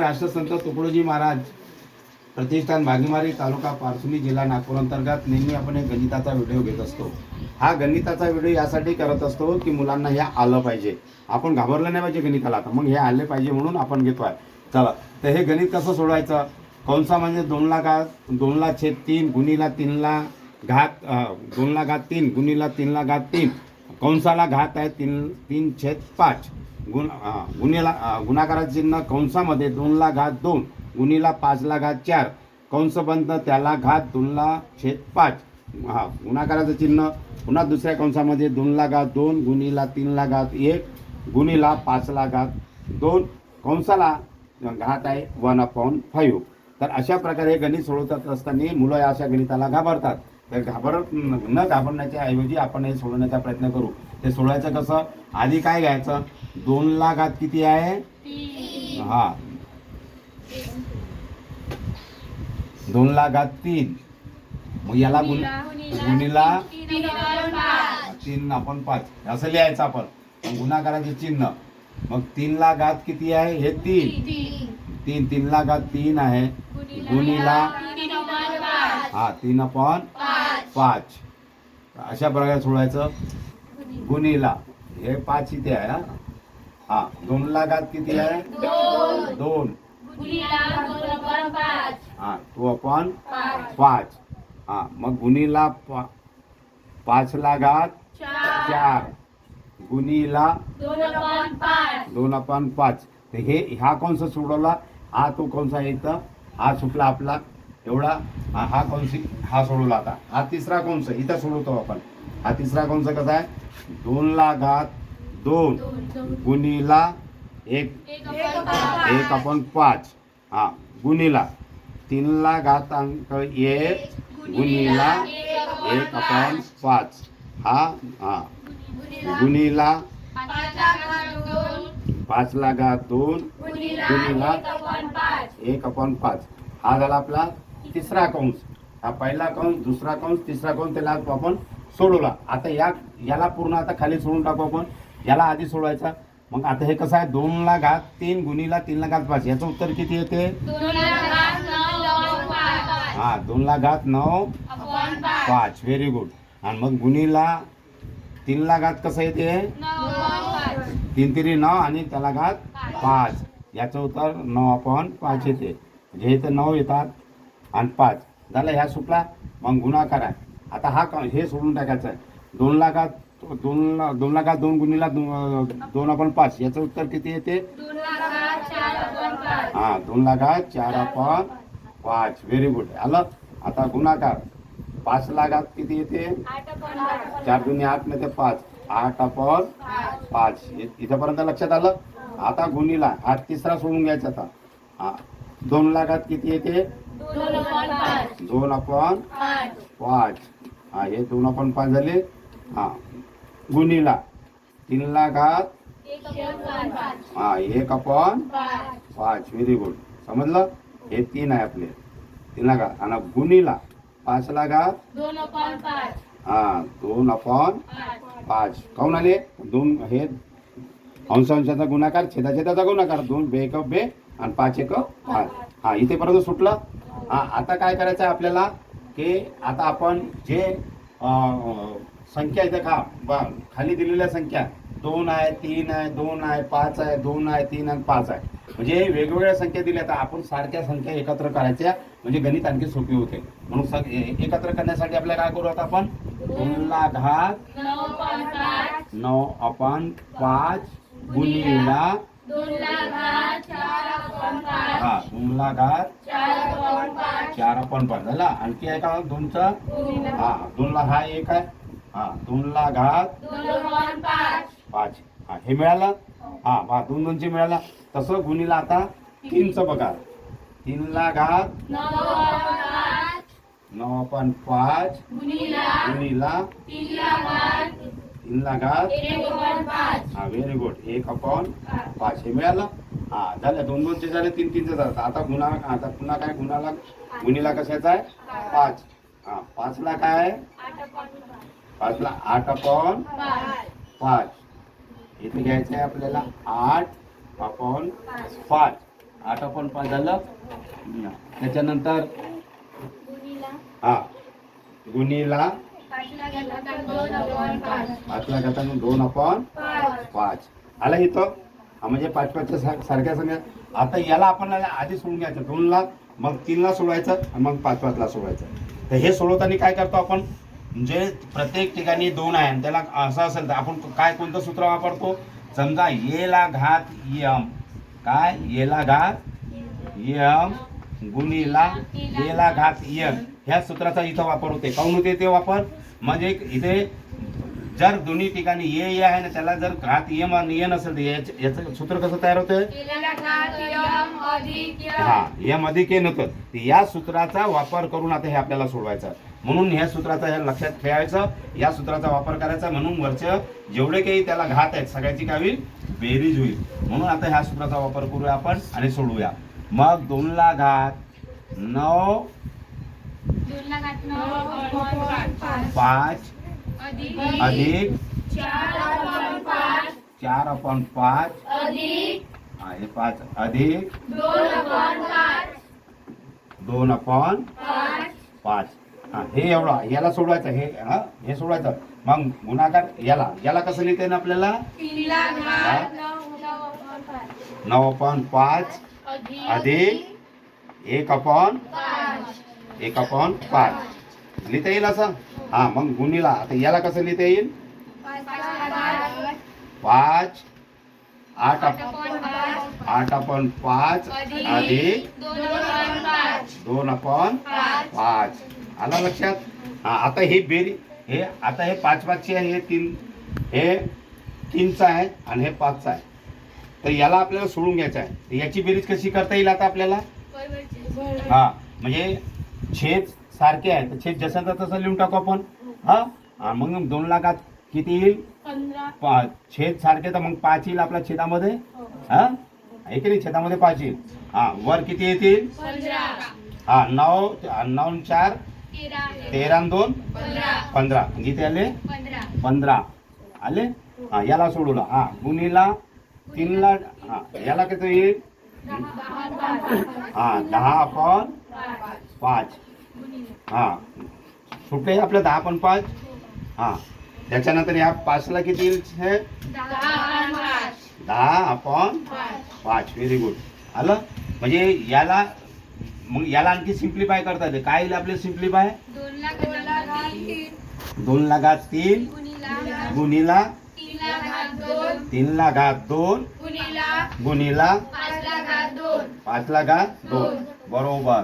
राष्ट्रसंत तुकडोजी महाराज प्रतिष्ठान भागीमारी तालुका पारसुनी जिल्हा नागपूर अंतर्गत नेहमी आपण एक गणिताचा व्हिडिओ घेत असतो. हा गणिताचा व्हिडिओ यासाठी करत असतो की मुलांना हे आलं पाहिजे. आपण घाबरलं नाही पाहिजे गणिताला आता. मग हे आले पाहिजे म्हणून आपण घेतोय. चला तर हे गणित कसं सोडवायचं? कंसा म्हणजे दोनला घात दोनला छेद तीन गुणीला तीनला घात दोनला घात तीन गुणीला तीनला घात तीन. कंसाला घात आहे तीन तीन छेद पाच. गुण गुन्हेला अं, गुणाकाराचे चिन्ह कंसामध्ये दोनला घात दोन गुणीला पाचला घात चार कंसबंद त्याला घात दोनला छेद पाच. हा गुणाकाराचं चिन्ह पुन्हा दुसऱ्या कंसामध्ये दोनला घात दोन गुणीला तीनला घात एक गुणीला पाचला घात दोन कंसाला घात आहे वन अपॉन फाईव्ह. तर अशा प्रकारे गणित सोडवत असताना मुलं या अशा गणिताला घाबरतात. तर घाबर न घाबरण्याच्या ऐवजी आपण हे सोडवण्याचा प्रयत्न करू. ते सोडवायचं कसं? आधी काय घ्यायचं? दोनला घात किती आहे? हा. दोनला घात तीन. मग याला गुण गुणीला तीन आपण पाच. असं लिहायचं आपण. गुणाकाराचे चिन्ह. मग तीनला घात किती आहे? हे तीन. तीन. तीनला घात तीन आहे. गुणीला हा तीन अपॉन पाच. अशा प्रकारे सोडायचं. गुणीला. हे पाच इथे आहे हा. दोनला घात किती आहे? दोन. हा तो अपॉन पाच. हा मग गुणीला पा पाचला घात चार. गुणीला दोन अपॉन पाच. तर हे हा कंस सोडवला? हा तो आहे इथं? हा सुटला आपला. एवढा. हा हा कंस हा सोडवला आता. हा तिसरा कंस इथं सोडवतो आपण. हा तिसरा कंस कसा आहे? दोनला घात दोन. गुणीला एक. एक आपण पाच. हा गुणीला. तीनला घात अंक एक. गुणीला एक आपण पाच. हा हा. गुणीला पाचला घात दोन गुणीला एक अपॉन पाच. हा झाला आपला तिसरा कंस. हा पहिला कंस दुसरा कंस तिसरा कंस त्याला आपण सोडवला. आता या याला पूर्ण आता खाली सोडून टाकू आपण. याला आधी सोडवायचा. मग आता हे कसं आहे? दोनला घात तीन गुणीला तीनला घात पाच. याचं उत्तर किती येते? हा दोनला घात नऊ पाच. व्हेरी गुड आणि मग गुणीला तीनला घात कसं येते? तीन तिरी नऊ आणि त्याला घात पाच. याचं उत्तर नऊ अपॉन पाच येते. म्हणजे इथं नऊ येतात आणि पाच. झालं ह्या सुटला. मग गुणाकार आहे आता हा हे सोडून टाकायचं आहे. दोन लाखात दोन दोन लाखात दोन गुणीला दोन दोन आपण पाच याचं उत्तर किती येते? हा दोन लाखात चार आपण पाच. व्हेरी गुड आलं? आता गुणाकार. पाच लाखात किती येते? चार दुनी आठमध्ये पाच. आठ आपण पाच. इथंपर्यंत लक्षात आलं? आता गुणीला हा तिसरा सोडून घ्यायचा आता. हा. दोन लाखात किती येते? दोन आपण पाच. हा हे दोन आपण पाच झाले. हा. गुणीला. तीन लाखात हा एक अपॉन पाच. व्हेरी गुड समजलं? हे तीन आहे आपले. तीन लाखात आणि गुणीला पाच. लाखात हा दोन अपॉन पाच. काऊन आले? दोन हे अंश अंशाचा गुणाकार छेदा छेदाचा गुणाकार. दोन बे एक बे आणि पाच एक पाच. हा इथेपर्यंत सुटलं? हा आता काय करायचं आहे आपल्याला? की आता आपण जे संख्या इथं खा. बा खाली दिलेल्या संख्या. दोन आहे तीन आहे दोन आहे पाच आहे दोन आहे तीन आणि पाच आहे. म्हणजे वेगवेगळ्या संख्या दिल्या तर आपण सारख्या संख्या एकत्र करायच्या. म्हणजे गणित आणखी सोपी होते. म्हणून एकत्र करण्यासाठी आपल्याला काय करू आता आपण? दोनला घात नऊ आपण पाच गुणीला हा दोनला घात चार आपण पाच. झाला. आणखी आहे का दोनचा? हा दोनला हा एक आहे. हा दोनला घात. पाच. हा हे मिळालं? हा बा दोन दोनचे मिळाला. तसं गुणीला आता तीनचं बघा. तीनला घात. नऊ आपण पाच. गुणीला. तीनला घात. हा व्हेरी गुड एक अपॉन पाच. हे मिळालं? हा झालं. दोन दोनचे झाले तीन तीनचे झालं. आता गुन्हा आता पुन्हा काय गुन्हाला गुन्हेला कशाचा आहे? पाच. हा पाचला काय? आहे पाचला आठ अपॉन पाच. इथे घ्यायचं आहे आपल्याला आठ अपॉन पाच. आठ अपॉन पाच झालं? त्याच्यानंतर? हा. गुणीला? पाचला घातांक दोन अपॉन पाच. आला इथं? हा म्हणजे पाच पाचच्या सारख्या संख्या आता याला आपण आधी सोडून घ्यायचं. दोनला मग तीनला सोडवायचं आणि मग पाच पाचला सोडवायचं. तर हे सोडवताना काय करतो आपण? म्हणजे प्रत्येक ठिकाणी दोन आहे. आणि त्याला असं असेल तर आपण काय कोणतं सूत्र वापरतो? समजा येला घात यम. काय? येला घात यम गुणीला येला घात यम. ह्या सूत्राचा इथं वापर होते. काऊन होते ते वापर? म्हणजे इथे जर दोन्ही ठिकाणी ये ये आहे ना त्याला जर घात यम आणि ये नसेल तर याचं याचं सूत्र कसं तयार होतं? हा यम अधिक ये नव्हतं या सूत्राचा वापर करून आता हे आपल्याला सोडवायचं म्हणून ह्या सूत्राचा हे लक्षात ठेवायचं या सूत्राचा वापर करायचा. म्हणून वरच्या जेवढे काही त्याला घात आहेत सगळ्याची काय होईल? बेरीज होईल. म्हणून आता ह्या सूत्राचा वापर करूया आपण आणि सोडवूया. मग दोनला घात नऊ पाच अधिक चार अपॉन पाच हे पाच अधिक दोन अपॉन पाच. हा हे एवढं याला सोडवायचं हे हा हे सोडवायचं. मग गुणाकार याला याला कसं लिहिता येईल आपल्याला? नऊ अपॉन पाच अधिक एक अपॉन एक अपॉन पाच. लिहिता येईल असं? हा मग गुणीला आता याला कसं लिहिता येईल? पाच. आठ आठ अपॉन पाच अधिक दोन अपॉन पाच. आला लक्षात? हा आता हे बेरी हे आता हे पाच पाचचे आहे हे तीन हे तीनचं आहे आणि हे पाचचं आहे. तर याला आपल्याला सोडून घ्यायचं आहे. तर याची बेरीज कशी करता येईल आता आपल्याला? हा म्हणजे छेद सारखे आहे. तर छेद जसं तसं लिहून टाकू आपण. हा? हा, मग दोन लाखात किती येईल? छेद सारखे तर मग पाच येईल आपल्या छेदामध्ये? हा. आहे की नाही? छेदामध्ये पाच येईल. हा वर किती येतील? हा नऊ नऊ चार तेरा दोन? पंधरा. किती आले? पंधरा. आले? हा याला सोडवलं हा गुणीला तीनला हा याला किती येईल? हा दहा आपण पाच. हा. सुटे आपलं दहा पण पाच? हा. त्याच्यानंतर या पाचला किती येईल हे? दहा आपण पाच. व्हेरी गुड आलं? म्हणजे याला मग याला आणखी सिम्प्लिफाय करता येते. काय येईल आपले सिम्प्लिफाय दोन लाखात तीन. गुणीला तीनला घात दोन. गुणीला पाचला घात दोन. बरोबर.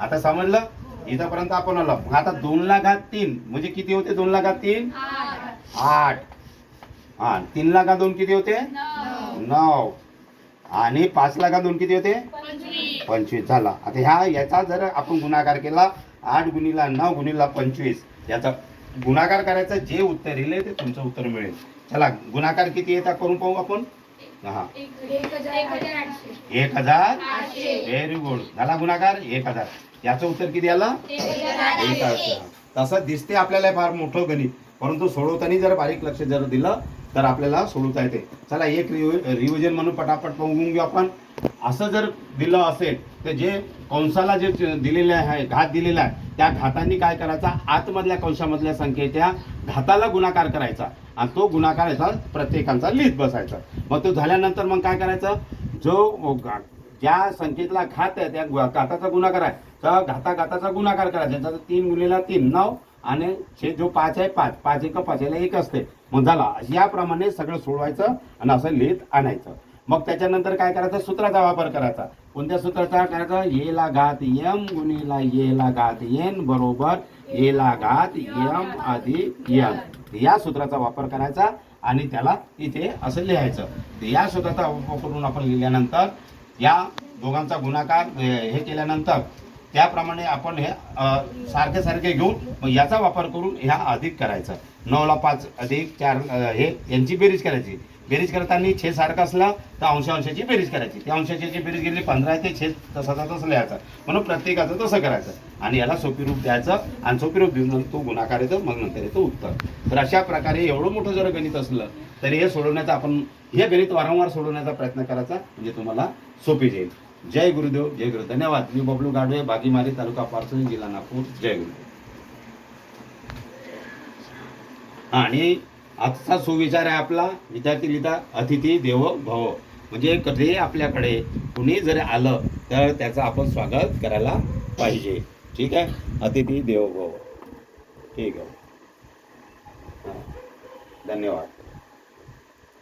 आता समजलं? इथंपर्यंत आपण आलो. मग आता दोन ला घात तीन. म्हणजे किती होते? दोन ला घात तीन? आठ. हा तीन ला घात दोन किती होते? नऊ. आणि पाच ला घात दोन किती होते? पंचवीस पंचवीस झाला. आता ह्या याचा जर आपण गुणाकार केला आठ गुणीला नऊ गुणीला पंचवीस याचा गुणाकार करायचं जे उत्तर येईल ते तुमचं उत्तर मिळेल. चला गुणाकार किती येतात करून पाहू आपण? हा. एक हजार व्हेरी गुड झाला गुणाकार? एक हजार. याचं उत्तर किती आलं? एक हजार. तसं दिसते आपल्याला फार मोठं गणित. परंतु सोडवताना जर बारीक लक्ष जर दिलं तर आपल्याला सोडवता येते. चला एक रिव्हिजन म्हणून पटापट बघून घेऊ आपण. असं जर दिलं असेल तर जे कंसाला जे दिलेले आहे घात दिलेला आहे त्या घातांनी काय करायचा? आतमधल्या कंशामधल्या संख्येच्या घाताला गुणाकार करायचा. आणि तो गुणाकार याचा प्रत्येकांचा लिहित बसायचा. मग तो झाल्यानंतर मग काय करायचं? जो ज्या संख्येतला घात आहे त्या घाताचा गुणाकार आहे तर घाता घाताचा गुणाकार करायचा. त्याचा तीन मुलीला तीन नऊ आणि छे जो पाच आहे पाच. पाच एक पाच याला एक असते. मग झाला याप्रमाणे सगळं सोडवायचं आणि असं लिहित आणायचं. मग त्याच्यानंतर काय करायचं? सूत्राचा वापर करायचा. कोणत्या सूत्राचा करायचा? येला घात यम गुणिला येला घात येन बरोबर येला घात यम अधिक यम या सूत्राचा वापर करायचा आणि त्याला इथे असं लिहायचं. या सूत्राचा वापर करून आपण लिहिल्यानंतर या दोघांचा गुणाकार हे केल्यानंतर त्याप्रमाणे आपण हे सारखे सारखे घेऊन मग याचा वापर करून ह्या अधिक करायचा. नऊला पाच अधिक चार हे यांची बेरीज करायची. बेरीज करताना छेद सारखा असला तर अंशांशाची बेरीज करायची. त्या अंशाची बेरीज गेली पंधरा ते छेद तसाचा तसं लिहायचा. म्हणून प्रत्येकाचं तसं करायचं. आणि याला सोपी रूप द्यायचं आणि सोपी रूप देऊन तो गुणाकार येतो मग नंतर येतो उत्तर. तर अशा प्रकारे एवढं मोठं जर गणित असलं तरी हे सोडवण्याचा आपण हे गणित वारंवार सोडवण्याचा प्रयत्न करायचा म्हणजे तुम्हाला सोपी जाईल. जय गुरुदेव जय गुरु धन्यवाद. मी बबलू गाडवे बागीमारी तालुका पारसोली जिल्हा नागपूर. जय गुरुदेव. आणि आजचा सुविचार आहे आपला विद्यार्थी लिहिता अतिथी देवो भव. म्हणजे कधी आपल्याकडे. कुणी जर आलं तर त्याचं आपण स्वागत करायला पाहिजे. ठीक आहे? अतिथी देव भव. ठीक आहे. हां. धन्यवाद.